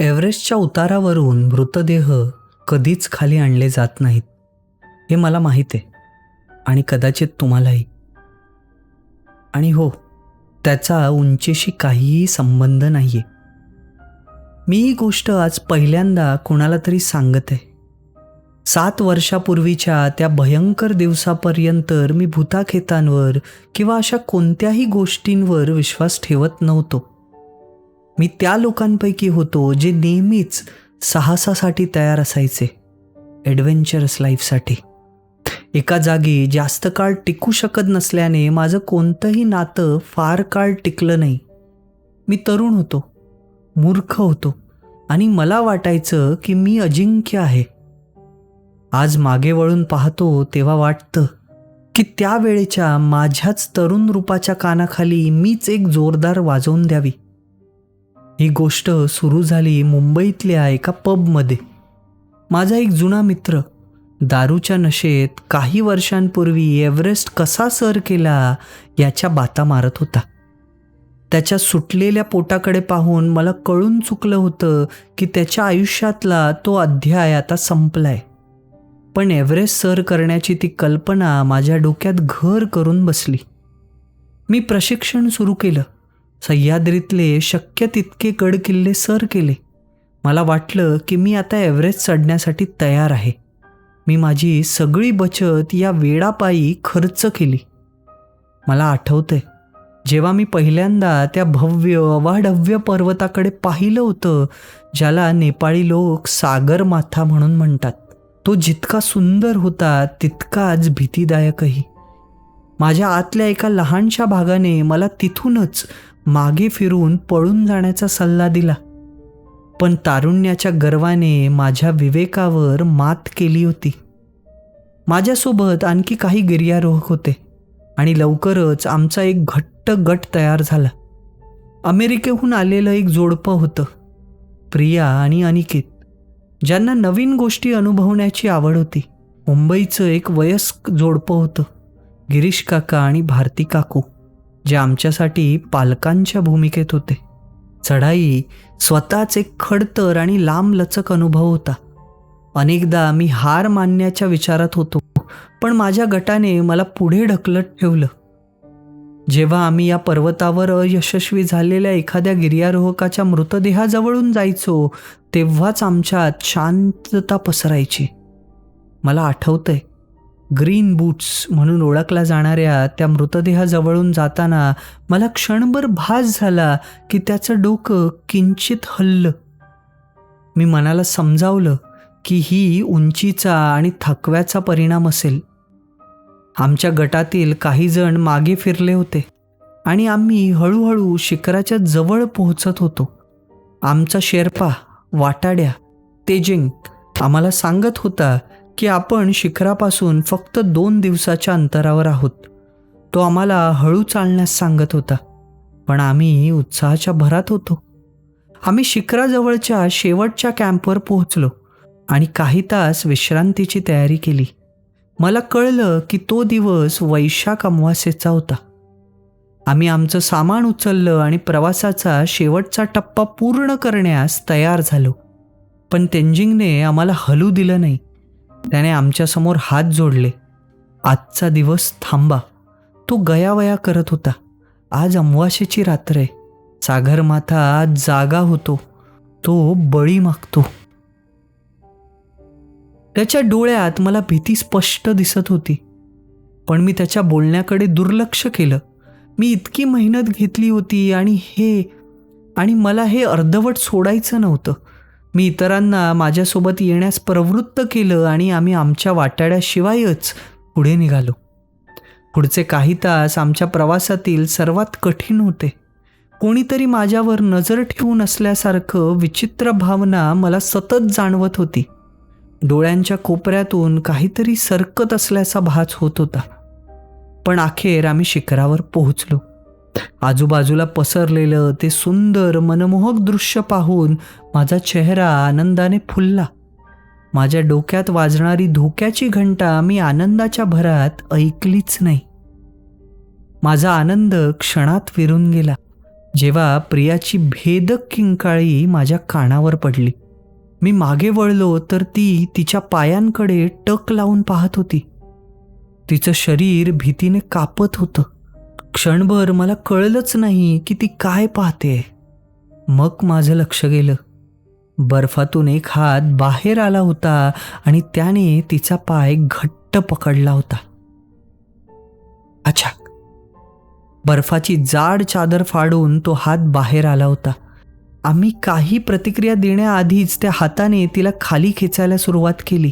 एव्हरेस्टच्या उतारावरून मृतदेह कधीच खाली आणले जात नाहीत. हे मला माहीत आहे आणि कदाचित तुम्हालाही. आणि हो त्याचा उंचीशी काहीही संबंध नाही आहे मी ही गोष्ट आज पहिल्यांदा कोणाला तरी सांगत आहे. सात वर्षापूर्वीच्या त्या भयंकर दिवसापर्यंत मी भूताखेतांवर किंवा अशा कोणत्याही गोष्टींवर विश्वास ठेवत नव्हतो. मी त्या लोकांपैकी होतो जे नेहमीच साहसासाठी तयार असायचे. ॲडव्हेंचरस लाईफसाठी एका जागी जास्त काळ टिकू शकत नसल्याने माझं कोणतंही नातं फार काळ टिकलं नाही. मी तरुण होतो मूर्ख होतो आणि मला वाटायचं की मी अजिंक्य आहे. आज मागे वळून पाहतो तेव्हा वाटतं की त्यावेळेच्या माझ्याच तरुण रूपाच्या कानाखाली मीच एक जोरदार वाजवून द्यावी. ही गोष्ट सुरू झाली मुंबईतल्या एका पबमध्ये. माझा एक जुना मित्र दारूच्या नशेत काही वर्षांपूर्वी एव्हरेस्ट कसा सर केला याच्या बाता मारत होता. त्याच्या सुटलेल्या पोटाकडे पाहून मला कळून चुकलं होतं की त्याच्या आयुष्यातला तो अध्याय आता संपलाय. पण एव्हरेस्ट सर करण्याची ती कल्पना माझ्या डोक्यात घर करून बसली. मी प्रशिक्षण सुरू केलं. सह्याद्रीतले शक्य तितके गड किल्ले सर केले. मला वाटलं की मी आता एव्हरेस्ट चढण्यासाठी तयार आहे. मी माझी सगळी बचत या वेळापायी खर्च केली. मला आठवतंय जेव्हा मी पहिल्यांदा त्या भव्य अवाढव्य पर्वताकडे पाहिलं होतं ज्याला नेपाळी लोक सागरमाथा म्हणून म्हणतात. तो जितका सुंदर होता तितकाच भीतीदायकही. माझ्या आतल्या एका लहानशा भागाने मला तिथूनच मागे फिरून पळून जाण्याचा सल्ला दिला. पण तारुण्याच्या गर्वाने माझ्या विवेकावर मात केली होती. माझ्यासोबत आणखी काही गिर्यारोहक होते आणि लवकरच आमचा एक घट्ट गट तयार झाला. अमेरिकेहून आलेलं एक जोडपं होतं प्रिया आणि अनिकेत ज्यांना नवीन गोष्टी अनुभवण्याची आवड होती. मुंबईचं एक वयस्क जोडपं होतं गिरीश काका आणि भारती काकू. जे आमच्यासाठी पालकांच्या भूमिकेत होते. चढाई स्वतःच एक खडतर आणि लांब लचक अनुभव होता. अनेकदा मी हार मानण्याच्या विचारात होतो पण माझ्या गटाने मला पुढे ढकलत ठेवलं. जेव्हा आम्ही या पर्वतावर अयशस्वी झालेल्या एखाद्या गिर्यारोहकाच्या मृतदेहाजवळून जायचो तेव्हाच आमच्यात शांतता पसरायची. मला आठवतंय ग्रीन बूट्स म्हणून ओळखला जाणाऱ्या त्या मृतदेहाजवळून जाताना मला क्षणभर भास झाला की त्याचं डोकं किंचित हल्लं. मी मनाला समजावलं की ही उंचीचा आणि थकव्याचा परिणाम असेल. आमच्या गटातील काही जण मागे फिरले होते आणि आम्ही हळूहळू शिखराच्या जवळ पोहोचत होतो. आमचा शेर्पा वाटाड्या तेजिंग आम्हाला सांगत होता की आपण शिखरापासून फक्त दोन दिवसाच्या अंतरावर आहोत. तो आम्हाला हळू चालण्यास सांगत होता. पण आम्ही उत्साहाच्या भरात होतो. आम्ही शिखराजवळच्या शेवटच्या कॅम्पवर पोहोचलो आणि काही तास विश्रांतीची तयारी केली. मला कळलं की तो दिवस वैशाख अमावास्येचा होता. आम्ही आमचं सामान उचललं आणि प्रवासाचा शेवटचा टप्पा पूर्ण करण्यास तयार झालो. पण तेंजिंगने आम्हाला हलू दिलं नाही. त्याने आमच्यासमोर हात जोडले. आजचा दिवस थांबा. तो गयावया करत होता. आज अमवाशेची रात्र आहे. सागरमाथा आज जागा होतो. तो बळी मागतो. त्याच्या डोळ्यात मला भीती स्पष्ट दिसत होती. पण मी त्याच्या बोलण्याकडे दुर्लक्ष केलं. मी इतकी मेहनत घेतली होती आणि हे आणि मला हे अर्धवट सोडायचं नव्हतं. मी इतरांना माझ्यासोबत येण्यास प्रवृत्त केलं आणि आम्ही आमच्या वाटाड्याशिवायच पुढे निघालो. पुढचे काही तास आमच्या प्रवासातील सर्वात कठीण होते. कोणीतरी माझ्यावर नजर ठेवून असल्यासारखं विचित्र भावना मला सतत जाणवत होती. डोळ्यांच्या कोपऱ्यातून काहीतरी सरकत असल्याचा भास होत होता. पण अखेर आम्ही शिखरावर पोहोचलो. आजूबाजूला पसरलेलं ते सुंदर मनमोहक दृश्य पाहून माझा चेहरा आनंदाने फुलला. माझ्या डोक्यात वाजणारी धोक्याची घंटा मी आनंदाच्या भरात ऐकलीच नाही. माझा आनंद क्षणात विरून गेला जेव्हा प्रियाची भेदक किंकाळी माझ्या कानावर पडली. मी मागे वळलो तर ती तिच्या पायांकडे टक लावून पाहत होती. तिचं शरीर भीतीने कापत होतं. क्षणभर मला कळलंच नाही की ती काय पाहते. मग माझं लक्ष गेलं. बर्फातून एक हात बाहेर आला होता आणि त्याने तिचा पाय घट्ट पकडला होता. अच्छा. बर्फाची जाड चादर फाडून तो हात बाहेर आला होता. आम्ही काही प्रतिक्रिया देण्याआधीच त्या हाताने तिला खाली खेचायला सुरुवात केली.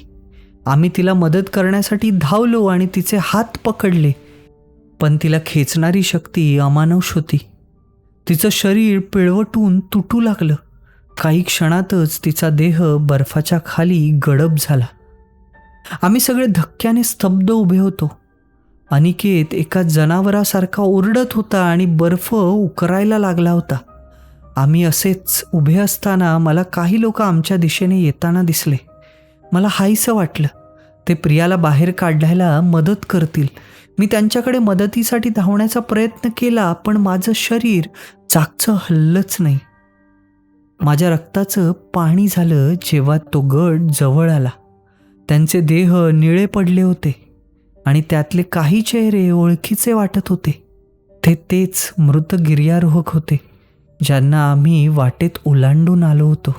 आम्ही तिला मदत करण्यासाठी धावलो आणि तिचे हात पकडले. पण तिला खेचणारी शक्ती अमानुष होती. तिचं शरीर पिळवटून तुटू लागलं. काही क्षणातच तिचा देह बर्फाच्या खाली गडप झाला. आम्ही सगळे धक्क्याने स्तब्ध उभे होतो. अनिकेत एका जनावरासारखा ओरडत होता आणि बर्फ उकरायला लागला होता. आम्ही असेच उभे असताना मला काही लोक आमच्या दिशेने येताना दिसले. मला हायसं वाटलं. ते प्रियाला बाहेर काढायला मदत करतील. मी त्यांच्याकडे मदतीसाठी धावण्याचा प्रयत्न केला पण माझं शरीर चाकचं हल्लंच नाही. माझ्या रक्ताचं पाणी झालं जेव्हा तो गट जवळ आला. त्यांचे देह निळे पडले होते आणि त्यातले काही चेहरे ओळखीचे वाटत होते. ते तेच मृत गिर्यारोहक होते ज्यांना आम्ही वाटेत ओलांडून आलो होतो.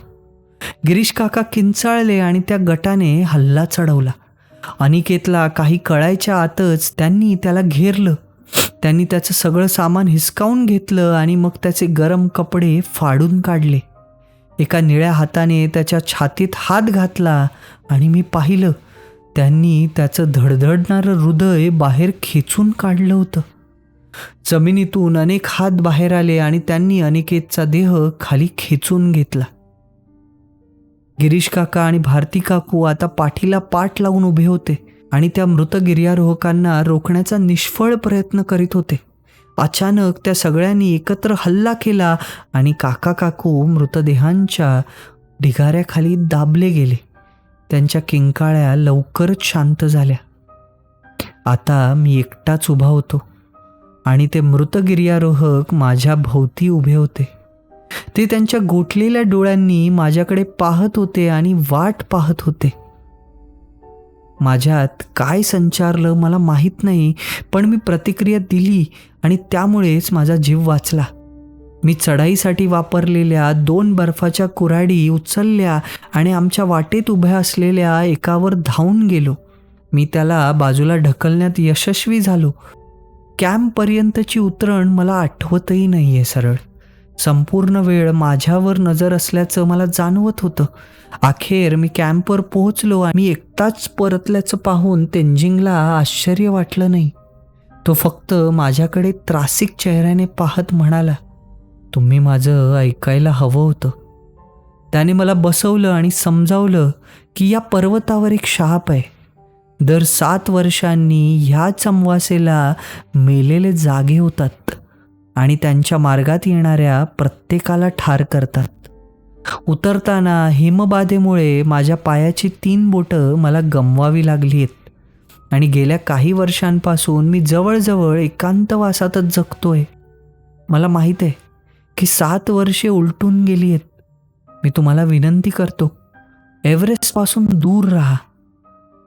गिरीश काका किंचाळले आणि त्या गटाने हल्ला चढवला. अनिकेतला काही कळायच्या आतच त्यांनी त्याला घेरलं. त्यांनी त्याचं सगळं सामान हिसकावून घेतलं आणि मग त्याचे गरम कपडे फाडून काढले. एका निळ्या हाताने त्याच्या छातीत हात घातला आणि मी पाहिलं त्यांनी त्याचं धडधडणारं हृदय बाहेर खेचून काढलं होतं. जमिनीतून अनेक हात बाहेर आले आणि त्यांनी अनिकेतचा देह खाली खेचून घेतला. गिरीश काका आणि भारती काकू आता पाठीला पाठ लावून उभे होते आणि त्या मृत गिर्यारोहकांना रोखण्याचा निष्फळ प्रयत्न करीत होते. अचानक त्या सगळ्यांनी एकत्र हल्ला केला आणि काका काकू मृतदेहांच्या ढिगाऱ्याखाली दाबले गेले. त्यांच्या किंकाळ्या लवकरच शांत झाल्या. आता मी एकटाच उभा होतो आणि ते मृत गिर्यारोहक माझ्या भोवती उभे होते. ते त्यांच्या गोठलेल्या डोळ्यांनी माझ्याकडे पाहत होते आणि वाट पाहत होते. माझ्यात काय संचारलं मला माहीत नाही पण मी प्रतिक्रिया दिली आणि त्यामुळेच माझा जीव वाचला. मी चढाईसाठी वापरलेल्या दोन बर्फाच्या कुऱ्हाडी उचलल्या आणि आमच्या वाटेत उभ्या असलेल्या एकावर धावून गेलो. मी त्याला बाजूला ढकलण्यात यशस्वी झालो. कॅम्पपर्यंतची उतरण मला आठवतही नाही आहे सरळ. संपूर्ण वेळ माझ्यावर नजर असल्याचं मला जाणवत होतं. अखेर मी कॅम्पवर पोहोचलो आणि मी एकटाच परतल्याचं पाहून तेंजिंगला आश्चर्य वाटलं नाही. तो फक्त माझ्याकडे त्रासिक चेहऱ्याने पाहत म्हणाला तुम्ही माझं ऐकायला हवं होतं. त्याने मला बसवलं आणि समजावलं की या पर्वतावर एक शाप आहे. दर सात वर्षांनी ह्या चमवासेला मेलेले जागे होतात. आणि त्यांच्या मार्गात येणाऱ्या प्रत्येकाला ठार करतात. उतरताना हिमबाधेमुळे माझ्या पायाची तीन बोटं मला गमवावी लागली आहेत आणि गेल्या काही वर्षांपासून मी जवळजवळ एकांतवासातच जगतोय. मला माहीत आहे की सात वर्षे उलटून गेली आहेत मी तुम्हाला विनंती करतो एव्हरेस्टपासून दूर राहा.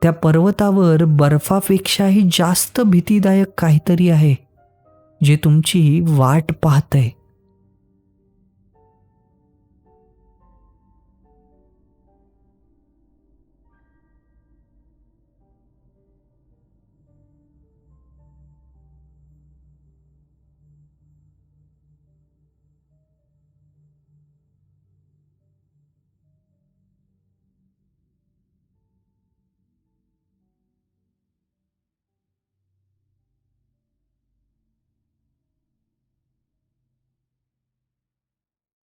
त्या पर्वतावर बर्फापेक्षाही जास्त भीतीदायक काहीतरी आहे. जे तुमची वाट पाहतंय.